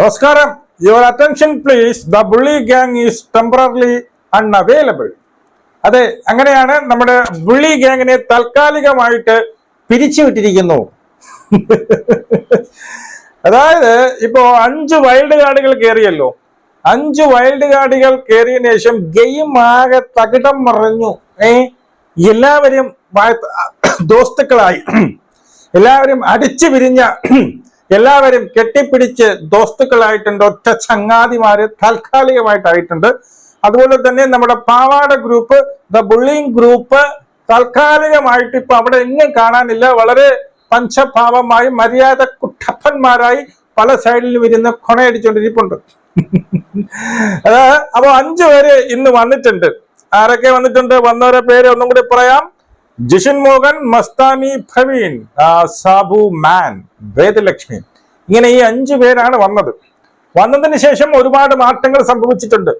നമസ്കാരം. Your attention please the bully gang is temporarily unavailable അതെ അങ്ങനെയാണ് നമ്മുടെ ബുള്ളി ഗാങ്ങിനെ താൽക്കാലികമായിട്ട് പിരിച്ചുവിട്ടിരിക്കുന്നു. അതായത് ഇപ്പോ അഞ്ച് വൈൽഡ് കാർഡുകൾ കയറിയല്ലോ അഞ്ച് വൈൽഡ് കാർഡുകൾ കയറിയതിനു ശേഷം ഗെയിം ആകെ തകിടം മറഞ്ഞു. ഏ എല്ലാവരും ദോസ്തുക്കളായി. എല്ലാവരും അടിച്ചു പിരിഞ്ഞ എല്ലാവരും കെട്ടിപ്പിടിച്ച് ദോസ്തുക്കളായിട്ടുണ്ട് ഒറ്റ ചങ്ങാതിമാര് താൽക്കാലികമായിട്ടായിട്ടുണ്ട്. അതുപോലെ തന്നെ നമ്മുടെ പാവാട ഗ്രൂപ്പ് ദ ബുള്ളിങ് ഗ്രൂപ്പ് താൽക്കാലികമായിട്ട് ഇപ്പൊ അവിടെ എങ്ങും കാണാനില്ല. വളരെ പഞ്ചഭാവമായി മര്യാദ കുട്ടപ്പന്മാരായി പല സൈഡിലും ഇരുന്ന് കൊണയടിച്ചുകൊണ്ടിരിപ്പുണ്ട് അതാ അപ്പൊ അഞ്ചു പേര് ഇന്ന് വന്നിട്ടുണ്ട്. ആരൊക്കെ വന്നിട്ടുണ്ട്? വന്നവരെ പേര് ഒന്നും കൂടി പറയാം. ജിഷിൻ മോഹൻ മസ്താനി ആ, സാബു മാൻ വേദലക്ഷ്മി. ഇങ്ങനെ ഈ അഞ്ചു പേരാണ് വന്നത്. വന്നതിന് ശേഷം ഒരുപാട് മാറ്റങ്ങൾ സംഭവിച്ചിട്ടുണ്ട്.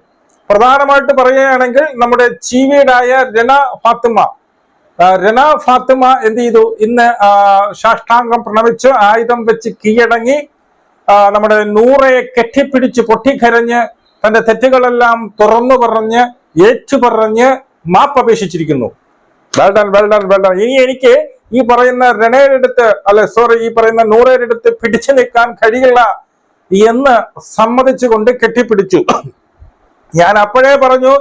പ്രധാനമായിട്ട് പറയുകയാണെങ്കിൽ നമ്മുടെ ചീവീടായ രണ ഫാത്തിമ. രണ ഫാത്തിമ എന്ത് ചെയ്തു? ഇന്ന് സാഷ്ടാംഗം പ്രണമിച്ച് ആയുധം വെച്ച് കീഴടങ്ങി നമ്മുടെ നൂറയെ കെട്ടിപ്പിടിച്ച് പൊട്ടിക്കരഞ്ഞ് തന്റെ തെറ്റുകളെല്ലാം തുറന്നു പറഞ്ഞ് ഏറ്റുപറഞ്ഞ് മാപ്പപേക്ഷിച്ചിരിക്കുന്നു വെൽഡൺ വെൽ ഡൺ ഇനി എനിക്ക് ഈ പറയുന്ന രണയുടെ അടുത്ത് അല്ലെ സോറി ഈ പറയുന്ന നൂറേരെടുത്ത് പിടിച്ചു നിൽക്കാൻ കഴിയില്ല എന്ന് സമ്മതിച്ചുകൊണ്ട് കെട്ടിപ്പിടിച്ചു. ഞാൻ അപ്പോഴേ പറഞ്ഞു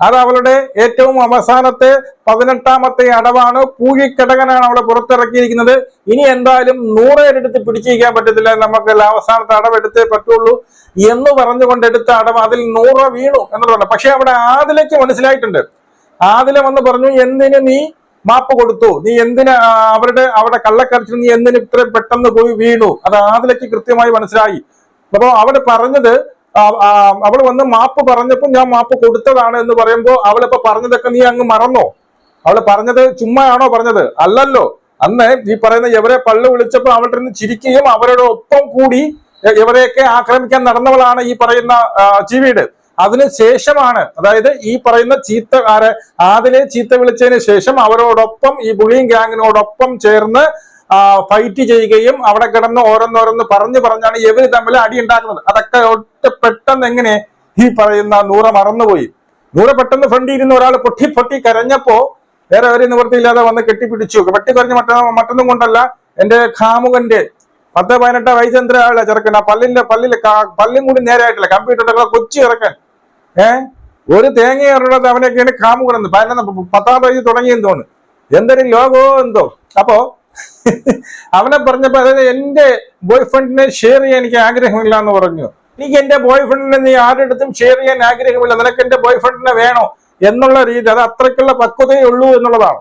അത് അവളുടെ ഏറ്റവും അവസാനത്തെ പതിനെട്ടാമത്തെ അടവാണ്. പൂഴിക്കടകനാണ് അവളെ പുറത്തിറക്കിയിരിക്കുന്നത്. ഇനി എന്തായാലും നൂറേരെടുത്ത് പിടിച്ചിരിക്കാൻ പറ്റത്തില്ല. നമുക്ക് അവസാനത്തെ അടവ് എടുത്തേ പറ്റുള്ളൂ എന്ന് പറഞ്ഞുകൊണ്ട് എടുത്ത അടവ് അതിൽ നൂറ് വീണു എന്നുള്ളതാണ്. പക്ഷെ അവിടെ ആദിലേക്ക് മനസ്സിലായിട്ടുണ്ട്. ആദില വന്ന് പറഞ്ഞു എന്തിന് നീ മാപ്പ് കൊടുത്തു? നീ എന്തിന് അവരുടെ അവിടെ കള്ളക്കരച്ചിൽ നീ എന്തിന് ഇത്ര പെട്ടെന്ന് പോയി വീണു? അത് ആദിലയ്ക്ക് കൃത്യമായി മനസ്സിലായി. അപ്പോൾ അവിടെ പറഞ്ഞത് അവൾ വന്ന് മാപ്പ് പറഞ്ഞപ്പോൾ ഞാൻ മാപ്പ് കൊടുത്തതാണ് എന്ന് പറയുമ്പോൾ അവളിപ്പോ പറഞ്ഞതൊക്കെ നീ അങ്ങ് മറന്നോ? അവൾ പറഞ്ഞത് ചുമ്മായാണോ പറഞ്ഞത്? അല്ലല്ലോ. അന്ന് ഈ പറയുന്ന എവരെ പള്ളു വിളിച്ചപ്പോൾ അവളുടെ നിന്ന് ചിരിക്കുകയും അവരുടെ ഒപ്പം കൂടി എവരെയൊക്കെ ആക്രമിക്കാൻ നടന്നവളാണ് ഈ പറയുന്ന ചീവീട്. അതിന് ശേഷമാണ് അതായത് ഈ പറയുന്ന ചീത്ത ആരെ ആദിലെ ചീത്ത വിളിച്ചതിന് ശേഷം അവരോടൊപ്പം ഈ ബുളിയും ഗ്യാങ്ങിനോടൊപ്പം ചേർന്ന് ഫൈറ്റ് ചെയ്യുകയും അവിടെ കിടന്ന് ഓരോന്നോരോന്ന് പറഞ്ഞു പറഞ്ഞാണ് ഇവർ തമ്മിൽ അടി ഉണ്ടാക്കുന്നത്. അതൊക്കെ ഒറ്റ പെട്ടെന്ന് എങ്ങനെ ഈ പറയുന്ന നൂറ മറന്നുപോയി. നൂറ പെട്ടെന്ന് ഫ്രണ്ടിൽ ഇരുന്ന് ഒരാൾ പൊട്ടി പൊട്ടി കരഞ്ഞപ്പോ വേറെ ഒരു നിവൃത്തിയില്ലാതെ വന്ന് കെട്ടിപ്പിടിച്ചു. വെട്ടി കുറഞ്ഞ് മറ്റ മറ്റൊന്നും കൊണ്ടല്ല എന്റെ ഖാമുകന്റെ പത്ത് പതിനെട്ട് വയസ്സെന്ത്ര ആളെ ചെറുക്കൻ? ആ പല്ലിന്റെ പല്ലിൽ പല്ലും കൂടി നേരെയായിട്ടില്ല. കമ്പ്യൂട്ടറിലൊക്കെ കൊച്ചു ചെറുക്കൻ. ഏ? ഒരു തേങ്ങ എറിയുന്നത് അവനൊക്കെയാണ് കാമുകണെന്ന് പതിനൊന്ന് പത്താം പേജ് തുടങ്ങിയെന്ന് തോന്നുന്നു എന്തൊരു ലോകോ എന്തോ? അപ്പോ അവനെ പറഞ്ഞപ്പോ അതായത് എന്റെ ബോയ് ഫ്രണ്ടിനെ ഷെയർ ചെയ്യാൻ എനിക്ക് ആഗ്രഹമില്ല എന്ന് പറഞ്ഞു. എനിക്ക് എന്റെ ബോയ് ഫ്രണ്ടിനെ നീ ആരുടെ അടുത്തും ഷെയർ ചെയ്യാൻ ആഗ്രഹമില്ല. നിനക്ക് എന്റെ ബോയ് ഫ്രണ്ടിനെ വേണോ? എന്നുള്ള രീതി അത് അത്രയ്ക്കുള്ള പക്വതയേ ഉള്ളൂ എന്നുള്ളതാണ്.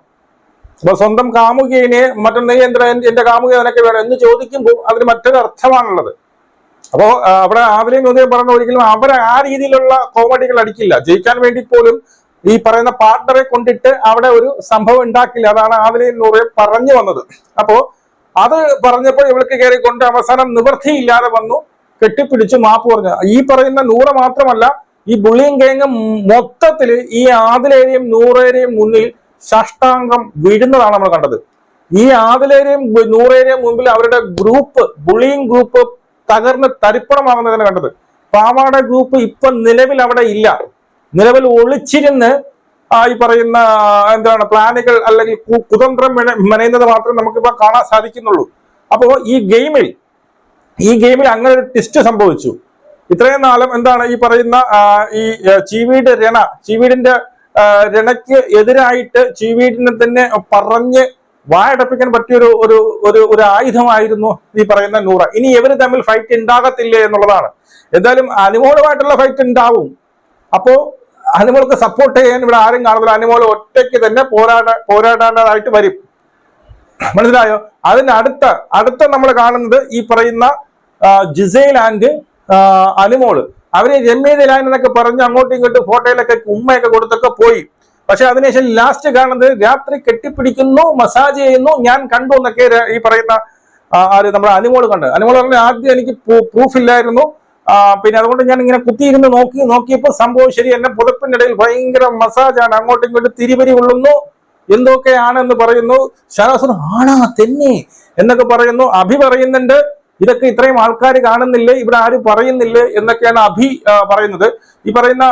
അപ്പൊ സ്വന്തം കാമുകിനെ മറ്റൊന്ന് നീ എന്റെ കാമുക നിനക്ക് വേണം എന്ന് ചോദിക്കുമ്പോൾ അതിന് മറ്റൊരു അർത്ഥമാണുള്ളത് അപ്പോ ആ, അവിടെ ആദിലെയും ഉദയം പറഞ്ഞ ഒരിക്കലും അവർ ആ രീതിയിലുള്ള കോമഡികൾ അടിക്കില്ല. ജയിക്കാൻ വേണ്ടി പോലും ഈ പറയുന്ന പാർട്ണറെ കൊണ്ടിട്ട് അവിടെ ഒരു സംഭവം ഉണ്ടാക്കില്ല. അതാണ് ആദിലെയും നൂറയും പറഞ്ഞു വന്നത്. അപ്പോ അത് പറഞ്ഞപ്പോൾ ഇവൾക്ക് കയറി കൊണ്ട് അവസാനം നിവൃത്തിയില്ലാതെ വന്നു. കെട്ടിപ്പിടിച്ച് മാപ്പ് പറഞ്ഞു. ഈ പറയുന്ന നൂറ് മാത്രമല്ല ഈ ബുള്ളിയും കേങ്ങും മൊത്തത്തിൽ ഈ ആതിലേരെയും നൂറേരെയും മുന്നിൽ സാഷ്ടാംഗം വീഴുന്നതാണ് നമ്മൾ കണ്ടത്. ഈ ആതിലേരെയും നൂറേരെയും മുമ്പിൽ അവരുടെ ഗ്രൂപ്പ് ബുള്ളിയും ഗ്രൂപ്പ് തകർന്ന് തരിപ്പണമാകുന്നതിനെ കണ്ടത്. പാവാട ഗ്രൂപ്പ് ഇപ്പൊ നിലവിൽ അവിടെ ഇല്ല. നിലവിൽ ഒളിച്ചിരുന്ന് ഈ പറയുന്ന എന്താണ് പ്ലാനുകൾ അല്ലെങ്കിൽ കുതന്ത്രം മെന- മെനയുന്നത് മാത്രമേ നമുക്കിപ്പോ കാണാൻ സാധിക്കുന്നുള്ളൂ. അപ്പോ ഈ ഗെയിമിൽ ഈ ഗെയിമിൽ അങ്ങനെ ഒരു ട്വിസ്റ്റ് സംഭവിച്ചു. ഇത്രയും നാളും എന്താണ് ഈ പറയുന്ന ഈ ചീവീട് രണ ചീവീടിന്റെ രണയ്ക്ക് എതിരായിട്ട് ചീവീടിനെ തന്നെ പറഞ്ഞ് വായടപ്പിക്കാൻ പറ്റിയ ഒരു ഒരു ഒരു ആയുധമായിരുന്നു ഈ പറയുന്ന നൂറ. ഇനി ഇവർ തമ്മിൽ ഫൈറ്റ് ഉണ്ടാകത്തില്ല എന്നുള്ളതാണ്. എന്തായാലും അനുമോളുമായിട്ടുള്ള ഫൈറ്റ് ഉണ്ടാവും അപ്പോ അനുമോൾക്ക് സപ്പോർട്ട് ചെയ്യാൻ ഇവിടെ ആരും കാണുന്നില്ല. അനുമോൾ ഒറ്റയ്ക്ക് തന്നെ പോരാട പോരാടേണ്ടതായിട്ട് വരും. മനസ്സിലായോ? അതിന് അടുത്ത അടുത്ത നമ്മൾ കാണുന്നത് ഈ പറയുന്ന ജിസൈൽ ആൻഡ് അനുമോൾ. അവർ രമ്യതയിലാൻ എന്നൊക്കെ പറഞ്ഞ് അങ്ങോട്ടും ഇങ്ങോട്ടും ഫോട്ടോയിലൊക്കെ ഉമ്മയൊക്കെ കൊടുത്തൊക്കെ പോയി. പക്ഷെ അതിനുശേഷം ലാസ്റ്റ് കാണുന്നത് രാത്രി കെട്ടിപ്പിടിക്കുന്നു മസാജ് ചെയ്യുന്നു ഞാൻ കണ്ടു എന്നൊക്കെ ഈ പറയുന്ന ആര് നമ്മുടെ അനുമോൾ കണ്ട്. അനുമോൾ പറഞ്ഞ ആദ്യം എനിക്ക് പ്രൂഫ് ഇല്ലായിരുന്നു. പിന്നെ അതുകൊണ്ട് ഞാൻ ഇങ്ങനെ കുത്തിയിരുന്ന് നോക്കി നോക്കിയപ്പോൾ സംഭവം ശരി എന്നെ പുതപ്പിന്റെ ഇടയിൽ ഭയങ്കര മസാജാണ് അങ്ങോട്ടും ഇങ്ങോട്ടും തിരിവരി കൊള്ളുന്നു എന്തൊക്കെയാണെന്ന് പറയുന്നു ശാസനം ആണാ തന്നെ എന്നൊക്കെ പറയുന്നു. അഭി പറയുന്നുണ്ട് ഇതൊക്കെ ഇത്രയും ആൾക്കാർ കാണുന്നില്ലേ? ഇവിടെ ആരും പറയുന്നില്ലേ? എന്നൊക്കെയാണ് അഭി പറയുന്നത്. ഈ പറയുന്ന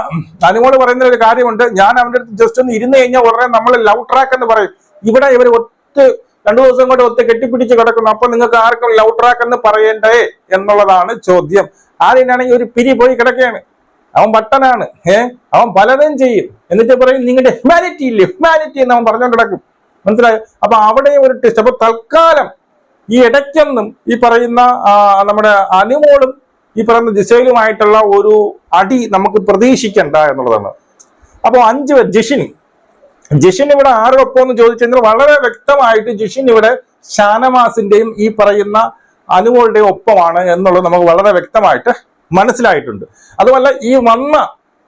അനുമോൾ പറയുന്ന ഒരു കാര്യമുണ്ട്. ഞാൻ അവന്റെ അടുത്ത് ജസ്റ്റ് ഒന്ന് ഇരുന്ന് കഴിഞ്ഞാൽ ഉടനെ നമ്മൾ ലവ് ട്രാക്ക് എന്ന് പറയും. ഇവിടെ ഇവർ ഒത്ത് രണ്ടു ദിവസം കൊണ്ട് ഒത്ത് കെട്ടിപ്പിടിച്ച് കിടക്കുന്നു. അപ്പൊ നിങ്ങൾക്ക് ആർക്കും ലവ് ട്രാക്ക് എന്ന് പറയണ്ടേ എന്നുള്ളതാണ് ചോദ്യം. ആദ്യനാണെങ്കിൽ ഒരു പിരി പോയി കിടക്കുകയാണ് അവൻ ബട്ടനാണ് ഏ? അവൻ പലതും ചെയ്യും. എന്നിട്ട് പറയും നിങ്ങളുടെ ഹ്യൂമാനിറ്റി ഇല്ലേ? ഹ്യൂമാനിറ്റി എന്ന് അവൻ പറഞ്ഞുകൊണ്ട് കിടക്കും. മനസ്സിലായോ? അപ്പൊ അവിടെയും ഒരു ടെസ്റ്റ് അപ്പൊ തൽക്കാലം ഈ ഇടയ്ക്കെന്നും ഈ പറയുന്ന നമ്മുടെ അനുമോളും ഈ പറയുന്ന ജിസയിലുമായിട്ടുള്ള ഒരു അടി നമുക്ക് പ്രതീക്ഷിക്കണ്ട എന്നുള്ളതാണ്. അപ്പോൾ അഞ്ച് ജിഷിൻ. ജിഷിൻ ഇവിടെ ആരോടൊപ്പം എന്ന് ചോദിച്ചെങ്കിൽ വളരെ വ്യക്തമായിട്ട് ജിഷിൻ ഇവിടെ ഷാനവാസിന്റെയും ഈ പറയുന്ന അനുമോളുടെയും ഒപ്പമാണ് എന്നുള്ളത് നമുക്ക് വളരെ വ്യക്തമായിട്ട് മനസ്സിലായിട്ടുണ്ട്. അതുമല്ല ഈ വന്ന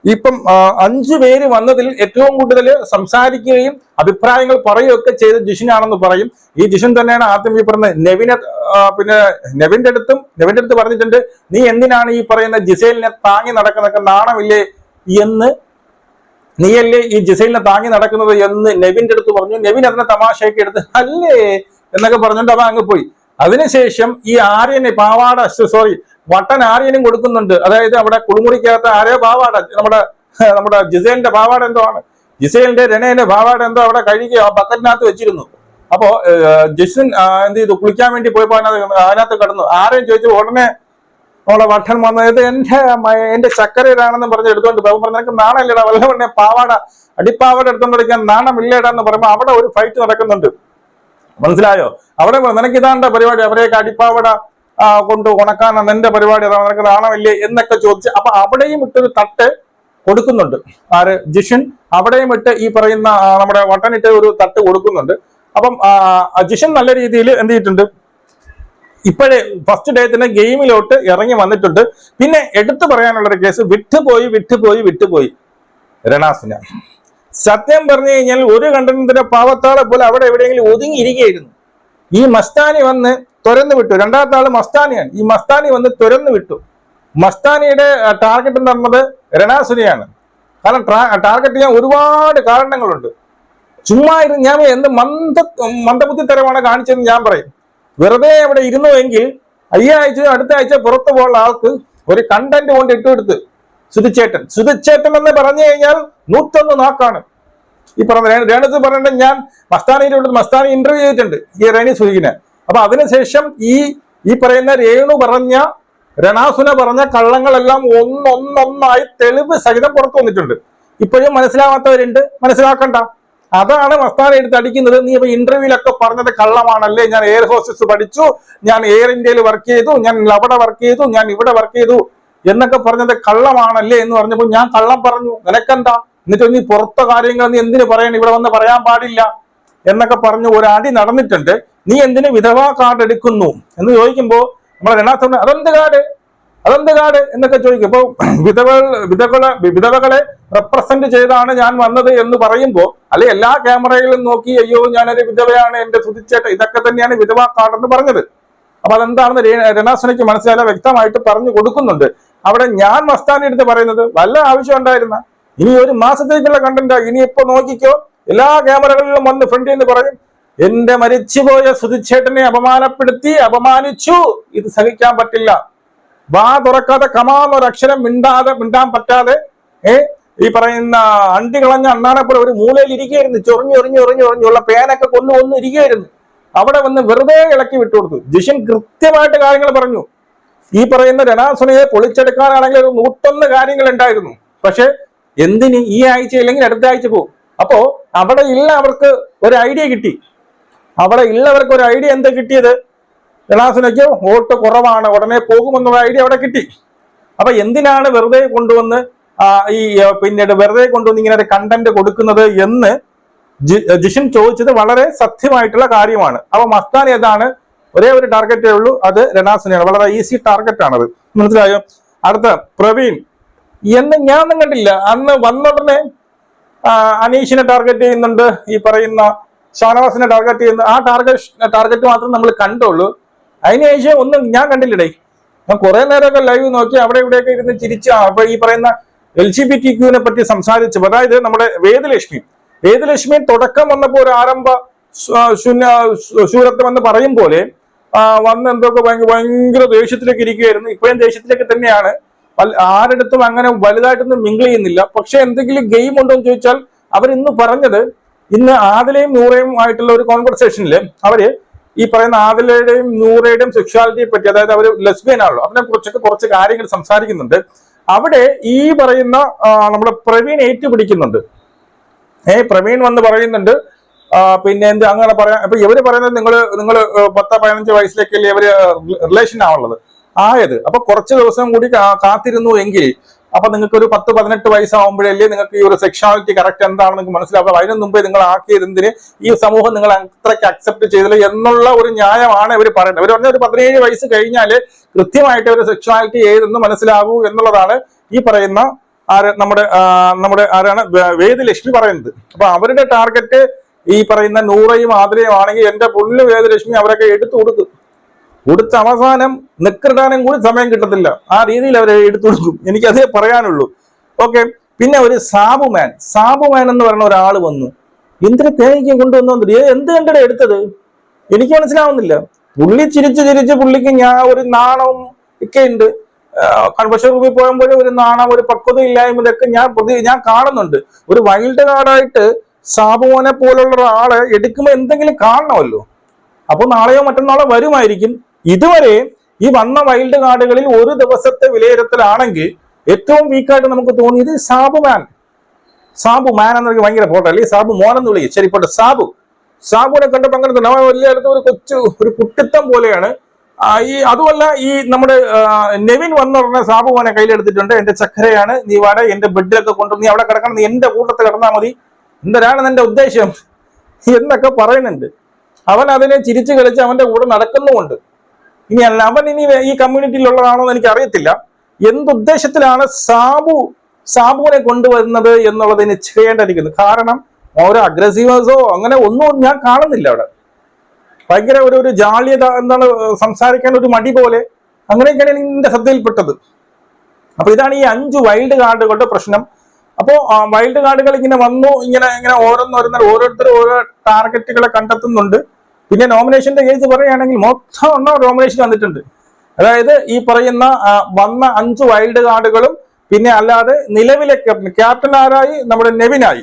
ഇപ്പം അഞ്ചു പേര് വന്നതിൽ ഏറ്റവും കൂടുതൽ സംസാരിക്കുകയും അഭിപ്രായങ്ങൾ പറയുകയൊക്കെ ചെയ്ത ജിഷിനാണെന്ന് പറയും. ഈ ജിഷൻ തന്നെയാണ് ആദ്യം ഈ പറയുന്ന നെവിനെ പിന്നെ നെവിന്റെ അടുത്തും നെവിന്റെ അടുത്ത് പറഞ്ഞിട്ടുണ്ട് നീ എന്തിനാണ് ഈ പറയുന്ന ജിസേലിനെ താങ്ങി നടക്കുന്നൊക്കെ നാണമില്ലേ? എന്ന്. നീയല്ലേ ഈ ജിസൈലിനെ താങ്ങി നടക്കുന്നത്? എന്ന് നെവിന്റെ അടുത്ത് പറഞ്ഞു. നെവിൻ അതിനെ തമാശയൊക്കെ എടുത്ത് അല്ലേ? എന്നൊക്കെ പറഞ്ഞുകൊണ്ട് അവ അങ്ങ് പോയി. അതിനുശേഷം ഈ ആര്യനെ പാവാട സോറി വട്ടൻ ആര്യനും കൊടുക്കുന്നുണ്ട്. അതായത് അവിടെ കുളിമുറിക്കകത്ത് ആരോ പാവാട നമ്മുടെ നമ്മുടെ ജിസേലിന്റെ പാവാട എന്തോ ആണ്. ജിസേലിന്റെ രണേന്റെ പാവാട എന്തോ അവിടെ കഴുകി ആ ബക്കറ്റിനകത്ത് വെച്ചിരുന്നു. അപ്പോ ജിസിൻ എന്ത് ചെയ്തു? കുളിക്കാൻ വേണ്ടി പോയപ്പോ അതിനകത്ത് അതിനകത്ത് കിടന്നു. ആരെയും ചോദിച്ചു ഉടനെ നമ്മളെ വട്ടൻ വന്നത് എന്റെ എന്റെ ചക്കരയിലാണെന്ന് പറഞ്ഞ് എടുത്തോണ്ട് പോകും പറഞ്ഞു നിനക്ക് നാണമില്ലടാ വല്ലവണ്ണെ പാവാട അടിപ്പാവാട എടുത്തോണ്ട് കളിക്കാൻ നാണമില്ലേടാ? എന്ന് പറയുമ്പോൾ അവിടെ ഒരു ഫൈറ്റ് നടക്കുന്നുണ്ട്. മനസ്സിലായോ? അവിടെ നിനക്ക് ഇതാണ്ട പരിപാടി. അവരെയൊക്കെ അടിപ്പാവട കൊണ്ട് ഉണക്കാനാ നിന്റെ പരിപാടി അതാണ് നിനക്ക് നാണമില്ലേ എന്നൊക്കെ ചോദിച്ച് അപ്പൊ അവിടെയും ഇട്ടൊരു തട്ട് കൊടുക്കുന്നുണ്ട്. ആര്? ജിഷൻ. അവിടെയും ഇട്ട് ഈ പറയുന്ന നമ്മുടെ വട്ടനിട്ട് ഒരു തട്ട് കൊടുക്കുന്നുണ്ട്. അപ്പം ജിഷൻ നല്ല രീതിയിൽ എന്ത് ചെയ്തിട്ടുണ്ട്? ഇപ്പോഴേ ഫസ്റ്റ് ഡേ തന്നെ ഗെയിമിലോട്ട് ഇറങ്ങി വന്നിട്ടുണ്ട്. പിന്നെ എടുത്തു പറയാനുള്ള ഒരു കേസ് വിട്ടുപോയി വിട്ടുപോയി വിട്ടുപോയി. രണാസിന. സത്യം പറഞ്ഞു കഴിഞ്ഞാൽ ഒരു കണ്ടനത്തിന്റെ പാവത്താളെ പോലെ അവിടെ എവിടെയെങ്കിലും ഒതുങ്ങിയിരിക്കുകയായിരുന്നു. ഈ മസ്താനി വന്ന് തുരന്നു വിട്ടു. രണ്ടാമത്തെ ആൾ മസ്താനിയാണ്. ഈ മസ്താനി വന്ന് തുരന്നു വിട്ടു. മസ്താനിയുടെ ടാർഗറ്റ് എന്ന് പറഞ്ഞത്? രണാസുരയാണ് കാരണം ടാർഗറ്റ് ചെയ്യാൻ ഒരുപാട് കാരണങ്ങളുണ്ട്. ചുമ്മാ ഇരുന്ന് ഞാൻ എന്ത് മന്ദ മന്ദബുദ്ധിത്തരമാണ് കാണിച്ചതെന്ന് ഞാൻ പറയും. വെറുതെ അവിടെ ഇരുന്നു എങ്കിൽ ആഴ്ച അടുത്ത ആഴ്ച പുറത്തു പോകുന്ന ആൾക്ക് ഒരു കണ്ടന്റ് കൊണ്ട് ഇട്ടുകൊടുത്ത് സുതിച്ചേട്ടൻ സുതിച്ചേട്ടൻ എന്ന് പറഞ്ഞു കഴിഞ്ഞാൽ നൂറ്റൊന്ന് നാക്കാണ്. ഈ പറഞ്ഞ രേണുസ് പറഞ്ഞിട്ട് ഞാൻ മസ്താനിയിലോട്ട് മസ്താനി ഇന്റർവ്യൂ ചെയ്തിട്ടുണ്ട്. ഈ റേണി സുഹിനെ അപ്പൊ അതിനുശേഷം ഈ ഈ പറയുന്ന രേണു പറഞ്ഞ രണാസുന പറഞ്ഞ കള്ളങ്ങളെല്ലാം ഒന്നൊന്നൊന്നായി തെളിവ് സഹിതം പുറത്തു വന്നിട്ടുണ്ട്. ഇപ്പോഴും മനസ്സിലാവാത്തവരുണ്ട്. മനസ്സിലാക്കണ്ട. അതാണ് മസ്താന എടുത്ത് അടിക്കുന്നത്. നീ ഇപ്പൊ ഇന്റർവ്യൂലൊക്കെ പറഞ്ഞത് കള്ളമാണല്ലേ? ഞാൻ എയർ ഹോസ്റ്റസ് പഠിച്ചു. ഞാൻ എയർ ഇന്ത്യയിൽ വർക്ക് ചെയ്തു. ഞാൻ അവിടെ വർക്ക് ചെയ്തു. ഞാൻ ഇവിടെ വർക്ക് ചെയ്തു. എന്നൊക്കെ പറഞ്ഞത് കള്ളമാണല്ലേ എന്ന് പറഞ്ഞപ്പോൾ ഞാൻ കള്ളം പറഞ്ഞു. നിനക്കെന്താ? എന്നിട്ട് നീ പുറത്തെ കാര്യങ്ങൾ നീ എന്തിനു പറയണം? ഇവിടെ വന്ന് പറയാൻ പാടില്ല. എന്നൊക്കെ പറഞ്ഞു ഒരു അടി നടന്നിട്ടുണ്ട്. നീ എന്തിന് വിധവാ കാർഡ് എടുക്കുന്നു? എന്ന് ചോദിക്കുമ്പോൾ നമ്മളെ രണ്ടാമത്തെ അതെന്ത് കാർഡ് അതെന്ത് കാർഡ് എന്നൊക്കെ ചോദിക്കും. ഇപ്പൊ വിധവകൾ വിധവകളെ വിധവകളെ റെപ്രസെന്റ് ചെയ്താണ് ഞാൻ വന്നത് എന്ന് പറയുമ്പോൾ അല്ലെ എല്ലാ ക്യാമറയിലും നോക്കി അയ്യോ ഞാനൊരു വിധവയാണ് എന്റെ സുതിച്ചേട്ട ഇതൊക്കെ തന്നെയാണ് വിധവാ കാർഡ് എന്ന് പറഞ്ഞത്. അപ്പൊ അതെന്താണെന്ന് രണാസുനയ്ക്ക് മനസ്സിലായാലും വ്യക്തമായിട്ട് പറഞ്ഞു കൊടുക്കുന്നുണ്ട്. അവിടെ ഞാൻ മസ്താനി എടുത്ത് പറയുന്നത് വല്ല ആവശ്യം ഉണ്ടായിരുന്ന? ഇനി ഒരു മാസത്തേക്കുള്ള കണ്ടന്റ് ഇനി ഇപ്പൊ നോക്കിക്കോ. എല്ലാ ക്യാമറകളിലും വന്ന് ഫ്രണ്ട് എന്ന് പറയും എന്റെ മരിച്ചുപോയ സുധിച്ചേട്ടനെ അപമാനപ്പെടുത്തി അപമാനിച്ചു. ഇത് സഹിക്കാൻ പറ്റില്ല. വാ തുറക്കാതെ കമാന്നൊരക്ഷരം മിണ്ടാതെ മിണ്ടാൻ പറ്റാതെ ഏ ഈ പറയുന്ന അണ്ടി കളഞ്ഞ അണ്ണാനെ പോലെ ഒരു മൂലയിൽ ഇരിക്കുകയായിരുന്നു. ചൊറിഞ്ഞു ഒറിഞ്ഞു ഒറിഞ്ഞു ചൊറിഞ്ഞുള്ള പേനൊക്കെ കൊന്നു കൊന്നു ഇരിക്കുകയായിരുന്നു. അവിടെ വന്ന് വെറുതെ ഇളക്കി വിട്ടുകൊടുത്തു ജിഷൻ കൃത്യമായിട്ട് കാര്യങ്ങൾ പറഞ്ഞു. ഈ പറയുന്ന രണാസുനയെ പൊളിച്ചെടുക്കാനാണെങ്കിൽ ഒരു നൂറ്റൊന്ന് കാര്യങ്ങൾ ഉണ്ടായിരുന്നു. പക്ഷെ എന്തിന് ഈ ആഴ്ച ഇല്ലെങ്കിൽ അടുത്ത ആഴ്ച പോകും? അപ്പോ അവിടെ ഇല്ല അവർക്ക് ഒരു ഐഡിയ കിട്ടി. അവിടെ ഉള്ളവർക്ക് ഒരു ഐഡിയ എന്താ കിട്ടിയത്? രണാസുനയ്ക്ക് വോട്ട് കുറവാണ്. ഉടനെ പോകുമെന്നുള്ള ഐഡിയ അവിടെ കിട്ടി. അപ്പൊ എന്തിനാണ് വെറുതെ കൊണ്ടുവന്ന് ഈ പിന്നീട് വെറുതെ കൊണ്ടുവന്ന് ഇങ്ങനെ ഒരു കണ്ടന്റ് കൊടുക്കുന്നത് എന്ന് ജിഷിൻ ചോദിച്ചത് വളരെ സത്യമായിട്ടുള്ള കാര്യമാണ്. അപ്പൊ മസ്താൻ ഏതാണ് ഒരേ ഒരു ടാർഗറ്റേ ഉള്ളൂ. അത് രണാസിനെയാണ് വളരെ ഈസി ടാർഗറ്റ് ആണത്. മനസ്സിലായോ? അടുത്ത പ്രവീൺ. എന്ന് ഞാൻ കണ്ടില്ല. അന്ന് വന്നുടനെ അനീഷിനെ ടാർഗറ്റ് ചെയ്യുന്നുണ്ട്. ഈ പറയുന്ന ഷാനവാസിനെ ടാർഗറ്റ് ചെയ്യുന്ന ആ ടാർഗറ്റ് ടാർഗറ്റ് മാത്രം നമ്മൾ കണ്ടുള്ളൂ. അതിനുശേഷം ഒന്നും ഞാൻ കണ്ടില്ലടേ. ഞാൻ കുറെ നേരമൊക്കെ ലൈവ് നോക്കി അവിടെ ഇവിടെയൊക്കെ ഇരുന്ന് ചിരിച്ച അപ്പൊ ഈ പറയുന്ന എൽ ജി ബി ടി ക്യൂവിനെ പറ്റി സംസാരിച്ചു അതായത് നമ്മുടെ വേദലക്ഷ്മി. വേദലക്ഷ്മി തുടക്കം വന്നപ്പോൾ ഒരു ആരംഭ ശൂരത്വം എന്ന് പറയും പോലെ വന്ന് എന്തൊക്കെ ഭയങ്കര ഭയങ്കര ദേഷ്യത്തിലേക്ക് ഇരിക്കുകയായിരുന്നു ഇപ്പോഴും ദേഷ്യത്തിലേക്ക് തന്നെയാണ്. ആരുടെ ആരെടുത്തും അങ്ങനെ വലുതായിട്ടൊന്നും മിങ്കിൾ ചെയ്യുന്നില്ല. പക്ഷെ എന്തെങ്കിലും ഗെയിം ഉണ്ടോ എന്ന് ചോദിച്ചാൽ അവർ ഇന്ന് പറഞ്ഞത് ഇന്ന് ആദിലയും നൂറയും ആയിട്ടുള്ള ഒരു കോൺവെർസേഷനിൽ അവർ ഈ പറയുന്ന ആദിലയുടെയും നൂറയുടെയും സെക്ഷുവാലിറ്റിയെ പറ്റി അതായത് അവർ ലെസ്ബിയൻ ആണല്ലോ അതിനെ കുറിച്ചൊക്കെ കുറച്ച് കാര്യങ്ങൾ സംസാരിക്കുന്നുണ്ട്. അവിടെ ഈ പറയുന്ന നമ്മുടെ പ്രവീൺ ഏറ്റുപിടിക്കുന്നുണ്ട്. ഏ പ്രവീൺ വന്ന് പറയുന്നുണ്ട് പിന്നെ എന്ത് അങ്ങനെ പറയാം അപ്പൊ ഇവർ പറയുന്നത് നിങ്ങൾ നിങ്ങൾ പത്ത് പതിനഞ്ച് വയസ്സിലേക്കല്ലേ ഇവർ റിലേഷൻ ആവുള്ളത്? ആയത്. അപ്പൊ കുറച്ച് ദിവസം കൂടി കാത്തിരുന്നു എങ്കിൽ അപ്പൊ നിങ്ങൾക്ക് ഒരു പത്ത് പതിനെട്ട് വയസ്സാവുമ്പോഴല്ലേ നിങ്ങൾക്ക് ഈ ഒരു സെക്ഷാലിറ്റി കറക്റ്റ് എന്താണെന്ന് നിങ്ങൾക്ക് മനസ്സിലാവുക. അതിനു മുമ്പേ നിങ്ങൾ ആക്കിയത് എന്തിന് ഈ സമൂഹം നിങ്ങൾ അത്രയ്ക്ക് അക്സെപ്റ്റ് ചെയ്തില്ല എന്നുള്ള ഒരു ന്യായമാണ് ഇവർ പറയുന്നത് ഇവർ പറഞ്ഞ ഒരു പതിനേഴ് വയസ്സ് കഴിഞ്ഞാൽ കൃത്യമായിട്ട് ഒരു സെക്ഷാലിറ്റി ഏതെന്ന് മനസ്സിലാകൂ എന്നുള്ളതാണ് ഈ പറയുന്ന ആര് നമ്മുടെ നമ്മുടെ ആരാണ് വേദലക്ഷ്മി പറയുന്നത്. അപ്പൊ അവരുടെ ടാർഗറ്റ് ഈ പറയുന്ന നൂറയും ആതിരയും ആണെങ്കിൽ എന്റെ പുല്ല് വേദലക്ഷ്മി അവരൊക്കെ എടുത്തു കൊടുക്കും. കൊടുത്ത അവസാനം നിക്കിടാനും കൂടി സമയം കിട്ടത്തില്ല. ആ രീതിയിൽ അവർ എടുത്തു കൊടുക്കും. എനിക്ക് അതേ പറയാനുള്ളൂ. ഓക്കെ പിന്നെ ഒരു സാബുമാൻ. സാബുമാൻ എന്ന് പറയുന്ന ഒരാൾ വന്നു. എന്തിനു തേനിക്ക് കൊണ്ടുവന്നു എന്ത് കണ്ടിട എടുത്തത്? എനിക്ക് മനസ്സിലാവുന്നില്ല. പുള്ളി ചിരിച്ച് ചിരിച്ച് പുള്ളിക്ക് ഞാൻ ഒരു നാണവും ഒക്കെ ഉണ്ട്. കൺവെർഷൻ റൂമിൽ പോകുമ്പോൾ ഒരു നാണം ഒരു പക്വത ഇതൊക്കെ ഞാൻ പ്രതി ഞാൻ കാണുന്നുണ്ട്. ഒരു വൈൽഡ് കാർഡായിട്ട് സാബുമോനെ പോലുള്ള ഒരാളെ എടുക്കുമ്പോൾ എന്തെങ്കിലും കാണണമല്ലോ. അപ്പൊ നാളെയോ മറ്റന്നാളോ വരുമായിരിക്കും. ഇതുവരെ ഈ വന്ന വൈൽഡ് കാർഡുകളിൽ ഒരു ദിവസത്തെ വിലയിരുത്തലാണെങ്കിൽ ഏറ്റവും വീക്കായിട്ട് നമുക്ക് തോന്നിയത് സാബു മാൻ. സാബു മാൻ എന്നൊക്കെ ഭയങ്കര ഫോട്ടോ അല്ലേ? സാബു മോൻ എന്ന് വിളിക്കും. ശരി പോട്ടെ. സാബു. സാബുവിനെ കണ്ടപ്പോ അങ്ങനെ തന്നെ വലിയ അടുത്ത് ഒരു കൊച്ചു ഒരു കുട്ടിത്തം പോലെയാണ്. ഈ അതുമല്ല ഈ നമ്മുടെ നെവിൻ വന്ന ഉടനെ സാബു മോനെ കയ്യിലെടുത്തിട്ടുണ്ട്. എന്റെ ചക്കരയാണ്. നീ വാട എന്റെ ബെഡിലൊക്കെ കൊണ്ടു നീ അവിടെ കിടക്കണം. നീ എന്റെ കൂട്ടത്തിൽ കിടന്നാൽ മതി. എന്തൊരാണ് നിന്റെ ഉദ്ദേശം? എന്നൊക്കെ പറയുന്നുണ്ട്. അവൻ അതിനെ ചിരിച്ചു കളിച്ച് അവന്റെ കൂടെ നടക്കുന്നുമുണ്ട്. ഇനി അല്ല അവൻ ഇനി ഈ കമ്മ്യൂണിറ്റിയിലുള്ളതാണോ എന്ന് എനിക്ക് അറിയത്തില്ല എന്തുദ്ദേശത്തിലാണ് സാബു സാബുവിനെ കൊണ്ടുവരുന്നത് എന്നുള്ളതിന് ചെയ്യേണ്ടിയിരിക്കുന്നു. കാരണം ഓരോ അഗ്രസീവേഴ്സോ അങ്ങനെ ഒന്നും ഞാൻ കാണുന്നില്ല അവിടെ. ഭയങ്കര ഒരു ഒരു ജാള്യത എന്താണ് സംസാരിക്കാൻ ഒരു മടി പോലെ. അങ്ങനെയൊക്കെയാണ് എന്റെ ശ്രദ്ധയിൽപ്പെട്ടത്. അപ്പൊ ഇതാണ് ഈ അഞ്ച് വൈൽഡ് കാർഡുകളുടെ പ്രശ്നം. അപ്പോ വൈൽഡ് കാർഡുകൾ ഇങ്ങനെ വന്നു ഇങ്ങനെ ഇങ്ങനെ ഓരോന്നോരോന്നോ ഓരോരുത്തർ ഓരോ ടാർഗറ്റുകളെ കണ്ടെത്തുന്നുണ്ട്. പിന്നെ നോമിനേഷന്റെ കേസ് പറയുകയാണെങ്കിൽ മൊത്തം എണ്ണം നോമിനേഷൻ വന്നിട്ടുണ്ട്. അതായത് ഈ പറയുന്ന വന്ന അഞ്ച് വൈൽഡ് കാർഡുകളും പിന്നെ അല്ലാതെ നിലവിലെ ക്യാപ്റ്റൻ ക്യാപ്റ്റൻ ആരായി? നമ്മുടെ നെവിനായി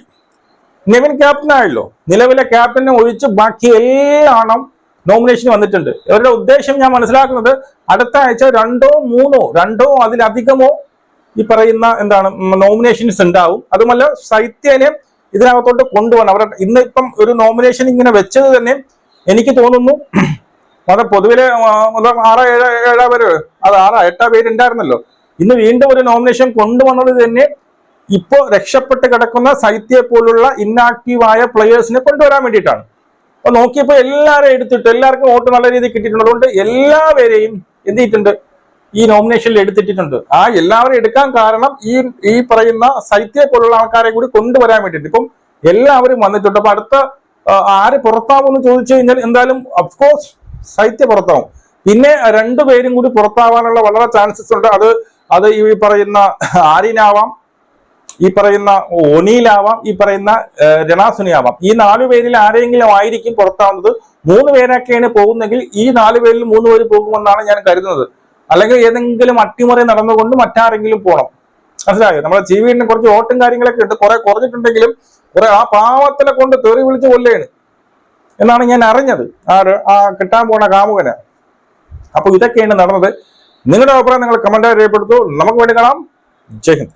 നെവിൻ ക്യാപ്റ്റൻ ആയല്ലോ. നിലവിലെ ക്യാപ്റ്റനെ ഒഴിച്ച് ബാക്കി എല്ലാം നോമിനേഷൻ വന്നിട്ടുണ്ട്. ഇവരുടെ ഉദ്ദേശം ഞാൻ മനസ്സിലാക്കുന്നത് അടുത്ത ആഴ്ച രണ്ടോ മൂന്നോ രണ്ടോ അതിലധികമോ ഈ പറയുന്ന എന്താണ് നോമിനേഷൻസ് ഉണ്ടാവും. അതുമല്ല സൈത്യനെ ഇതിനകത്തോട്ട് കൊണ്ടുപോകണം. അവരുടെ ഇന്ന് ഇപ്പം ഒരു നോമിനേഷൻ ഇങ്ങനെ വെച്ചത് തന്നെ എനിക്ക് തോന്നുന്നു അത് പൊതുവിലെ ആറോ ഏഴോ ഏഴോ പേര് അത് ആറോ എട്ടോ പേര് ഉണ്ടായിരുന്നല്ലോ. ഇന്ന് വീണ്ടും ഒരു നോമിനേഷൻ കൊണ്ടുവന്നത് തന്നെ ഇപ്പോ രക്ഷപ്പെട്ട് കിടക്കുന്ന സൈത്യയെ പോലുള്ള ഇന്നാക്റ്റീവായ പ്ലെയേഴ്സിനെ കൊണ്ടുവരാൻ വേണ്ടിയിട്ടാണ്. അപ്പൊ നോക്കിയപ്പോൾ എല്ലാവരും എടുത്തിട്ട് എല്ലാവർക്കും വോട്ട് നല്ല രീതിയിൽ കിട്ടിയിട്ടുണ്ട്. അതുകൊണ്ട് എല്ലാവരെയും എന്ത് ചെയ്തിട്ടുണ്ട്? ഈ നോമിനേഷനിൽ എടുത്തിട്ടുണ്ട് ആ എല്ലാവരും എടുക്കാൻ കാരണം ഈ ഈ പറയുന്ന സൈത്യയെ പോലുള്ള ആൾക്കാരെ കൂടി കൊണ്ടുവരാൻ വേണ്ടിയിട്ട്. ഇപ്പം എല്ലാവരും വന്നിട്ടുണ്ട്. അപ്പൊ അടുത്ത ആര് പുറത്താവുമെന്ന് ചോദിച്ചു കഴിഞ്ഞാൽ എന്തായാലും അഫ്കോഴ്സ് സൈത്യ പുറത്താവും. പിന്നെ രണ്ടുപേരും കൂടി പുറത്താവാനുള്ള വളരെ ചാൻസസ് ഉണ്ട്. അത് അത് ഈ പറയുന്ന ആരിനാവാം ഈ പറയുന്ന ഒനിയിലാവാം ഈ പറയുന്ന രണാസുനിയാവാം. ഈ നാലു പേരിൽ ആരെങ്കിലും ആയിരിക്കും പുറത്താവുന്നത്. മൂന്ന് പേരൊക്കെയാണ് പോകുന്നെങ്കിൽ ഈ നാലു പേരിൽ മൂന്ന് പേര് പോകുമെന്നാണ് ഞാൻ കരുതുന്നത്. അല്ലെങ്കിൽ ഏതെങ്കിലും അട്ടിമറി നടന്നുകൊണ്ട് മറ്റാരെങ്കിലും പോകണം മനസ്സിലായോ? നമ്മുടെ ജീവിന് കുറച്ച് വോട്ടും കാര്യങ്ങളൊക്കെ ഇട്ട് കുറെ കുറഞ്ഞിട്ടുണ്ടെങ്കിലും കുറെ ആ പാവത്തിനെ കൊണ്ട് തെറി വിളിച്ച് കൊല്ലേണ്. എന്നാണ് ഞാൻ അറിഞ്ഞത്. ആര് ആ കിട്ടാൻ പോണ കാമുകന്. അപ്പൊ ഇതൊക്കെയാണ് നടന്നത്. നിങ്ങളുടെ അഭിപ്രായം നിങ്ങൾ കമന്റ് രേഖപ്പെടുത്തു. നമുക്ക് വേണ്ടി കാണാം. ജയ് ഹിന്ദ്.